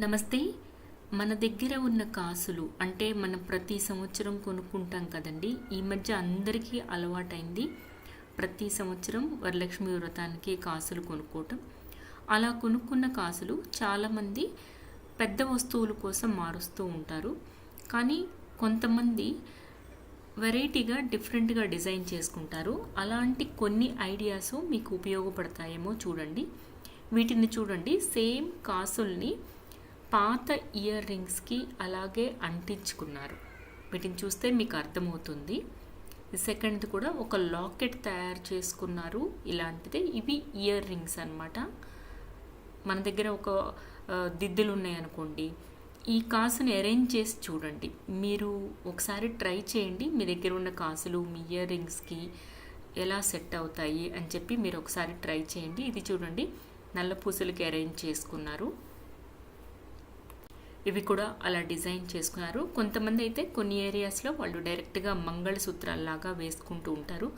నమస్తే. మన దగ్గర ఉన్న కాసులు అంటే మనం ప్రతి సంవత్సరం కొనుక్కుంటాం కదండి. ఈ మధ్య అందరికీ అలవాటైంది ప్రతి సంవత్సరం వరలక్ష్మి వ్రతానికి కాసులు కొనుక్కోవటం. అలా కొనుక్కున్న కాసులు చాలామంది పెద్ద వస్తువుల కోసం మారుస్తూ ఉంటారు. కానీ కొంతమంది వెరైటీగా డిఫరెంట్గా డిజైన్ చేసుకుంటారు. అలాంటి కొన్ని ఐడియాస్ మీకు ఉపయోగపడతాయేమో చూడండి. వీటిని చూడండి. సేమ్ కాసుల్ని పాత ఇయర్ రింగ్స్కి అలాగే అంటించుకున్నారు. వీటిని చూస్తే మీకు అర్థమవుతుంది. సెకండ్ కూడా ఒక లాకెట్ తయారు చేసుకున్నారు. ఇలాంటిది ఇవి ఇయర్ రింగ్స్ అనమాట మన దగ్గర ఒక దిద్దులు ఉన్నాయనుకోండి ఈ కాసుని అరేంజ్ చేసి చూడండి. మీరు ఒకసారి ట్రై చేయండి. మీ దగ్గర ఉన్న కాసులు మీ ఇయర్ రింగ్స్కి ఎలా సెట్ అవుతాయి అని చెప్పి మీరు ఒకసారి ట్రై చేయండి. ఇది చూడండి. నల్ల పూసలకి అరేంజ్ చేసుకున్నారు. ఇవి కూడా అలా డిజైన్ చేసుకున్నారు. కొంతమంది అయితే కొన్ని ఏరియాస్లో వాళ్ళు డైరెక్ట్గా మంగళసూత్రాల్లాగా వేసుకుంటూ ఉంటారు.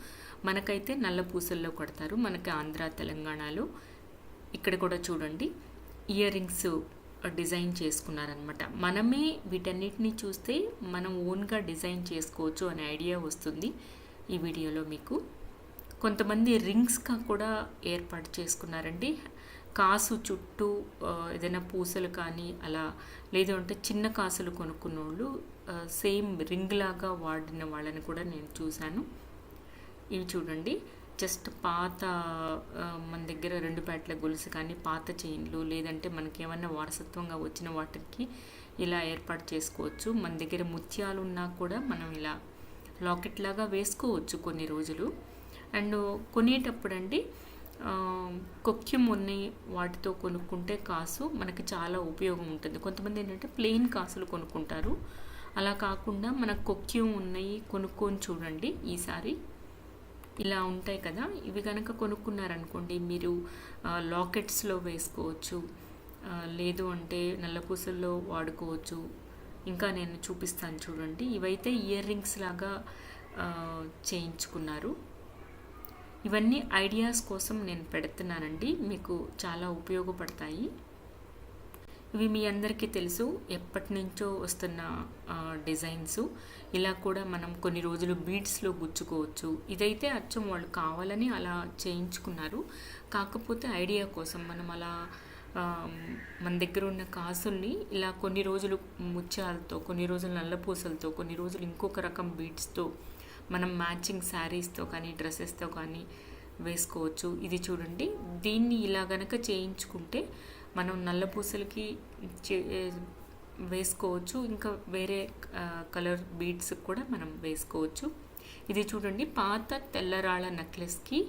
మనకైతే నల్ల పూసల్లో కొడతారు. మనకి ఆంధ్ర తెలంగాణలో ఇక్కడ కూడా చూడండి ఇయర్ రింగ్స్ డిజైన్ చేసుకున్నారనమాట మనమే వీటన్నిటిని చూస్తే మనం ఓన్గా డిజైన్ చేసుకోవచ్చు అనే ఐడియా వస్తుంది ఈ వీడియోలో మీకు. కొంతమంది రింగ్స్గా కూడా ఏర్పాటు చేసుకున్నారండి. కాసు చుట్టూ ఏదైనా పూసలు కానీ అలా లేదు అంటే చిన్న కాసులు కొనుక్కున్న వాళ్ళు సేమ్ రింగ్ లాగా వాడిన వాళ్ళని కూడా నేను చూశాను. ఇవి చూడండి. జస్ట్ పాత మన దగ్గర రెండు పేటల గొలుసు కానీ పాత చైన్లు లేదంటే మనకి ఏమన్నా వారసత్వంగా వచ్చిన వాటికి ఇలా ఏర్పాటు చేసుకోవచ్చు. మన దగ్గర ముత్యాలు ఉన్నా కూడా మనం ఇలా లాకెట్ లాగా వేసుకోవచ్చు కొన్ని రోజులు. అండ్ కొనేటప్పుడు అండి కొక్యం ఉన్నాయి వాటితో కొనుక్కుంటే కాసు మనకి చాలా ఉపయోగం ఉంటుంది. కొంతమంది ఏంటంటే ప్లెయిన్ కాసులు కొనుక్కుంటారు. అలా కాకుండా మన కొక్యం ఉన్నాయి కొనుక్కొని చూడండి ఈసారి. ఇలా ఉంటాయి కదా. ఇవి కనుక కొనుక్కున్నారనుకోండి మీరు లాకెట్స్లో వేసుకోవచ్చు. లేదు అంటే నల్లపూసల్లో వాడుకోవచ్చు. ఇంకా నేను చూపిస్తాను చూడండి. ఇవైతే ఇయర్ రింగ్స్ లాగా చేయించుకున్నారు. ఇవన్నీ ఐడియాస్ కోసం నేను పెడుతున్నానండి. మీకు చాలా ఉపయోగపడతాయి. ఇవి మీ అందరికీ తెలుసు. ఎప్పటి నుంచో వస్తున్న డిజైన్స్. ఇలా కూడా మనం కొన్ని రోజులు బీడ్స్లో గుచ్చుకోవచ్చు. ఇదైతే అచ్చం వాళ్ళు కావాలని అలా చేయించుకున్నారు. కాకపోతే ఐడియా కోసం మనం అలా మన దగ్గర ఉన్న కాసుల్ని ఇలా కొన్ని రోజులు ముత్యాలతో కొన్ని రోజులు నల్లపూసలతో కొన్ని రోజులు ఇంకొక రకం బీడ్స్తో మనం మ్యాచింగ్ శారీస్తో కానీ డ్రెస్సెస్తో కానీ వేసుకోవచ్చు. ఇది చూడండి. దీన్ని ఇలా గనక చేయించుకుంటే మనం నల్లపూసలకి చే- వేసుకోవచ్చు. ఇంకా వేరే కలర్ బీడ్స్ కూడా మనం వేసుకోవచ్చు. ఇది చూడండి. పాత తెల్లరాళ్ళ నెక్లెస్కి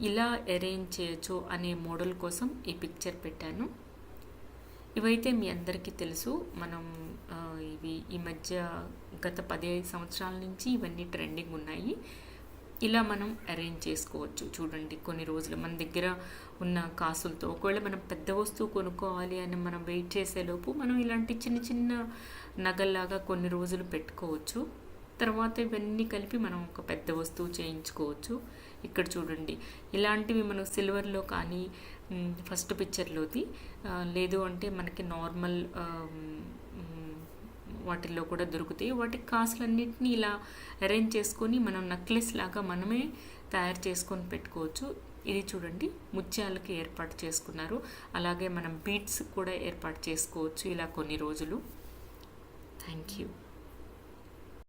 ఇలా అరేంజ్ చేయొచ్చు అనే మోడల్ కోసం ఈ పిక్చర్ పెట్టాను. ఇవైతే మీ అందరికీ తెలుసు. మనం ఇవి ఈ మధ్య గత పదిహేను సంవత్సరాల నుంచి ఇవన్నీ ట్రెండింగ్ ఉన్నాయి. ఇలా మనం అరేంజ్ చేసుకోవచ్చు. చూడండి కొన్ని రోజులు మన దగ్గర ఉన్న కాసులతో ఒకవేళ మనం పెద్ద వస్తువు కొనుక్కోవాలి అని మనం వెయిట్ చేసేలోపు మనం ఇలాంటి చిన్న చిన్న నగల్లాగా కొన్ని రోజులు పెట్టుకోవచ్చు. తర్వాత ఇవన్నీ కలిపి మనం ఒక పెద్ద వస్తువు చేయించుకోవచ్చు. ఇక్కడ చూడండి. ఇలాంటివి మనం సిల్వర్లో కానీ ఫస్ట్ పిక్చర్లోది లేదు అంటే మనకి నార్మల్ వాటిల్లో కూడా దొరుకుతాయి. వాటి కాసులన్నింటినీ ఇలా అరేంజ్ చేసుకొని మనం నక్లెస్ లాగా మనమే తయారు చేసుకొని పెట్టుకోవచ్చు. ఇది చూడండి. ముత్యాలకి ఏర్పాటు చేసుకున్నారు. అలాగే మనం బీట్స్ కూడా ఏర్పాటు చేసుకోవచ్చు ఇలా కొన్ని రోజులు. Thank you.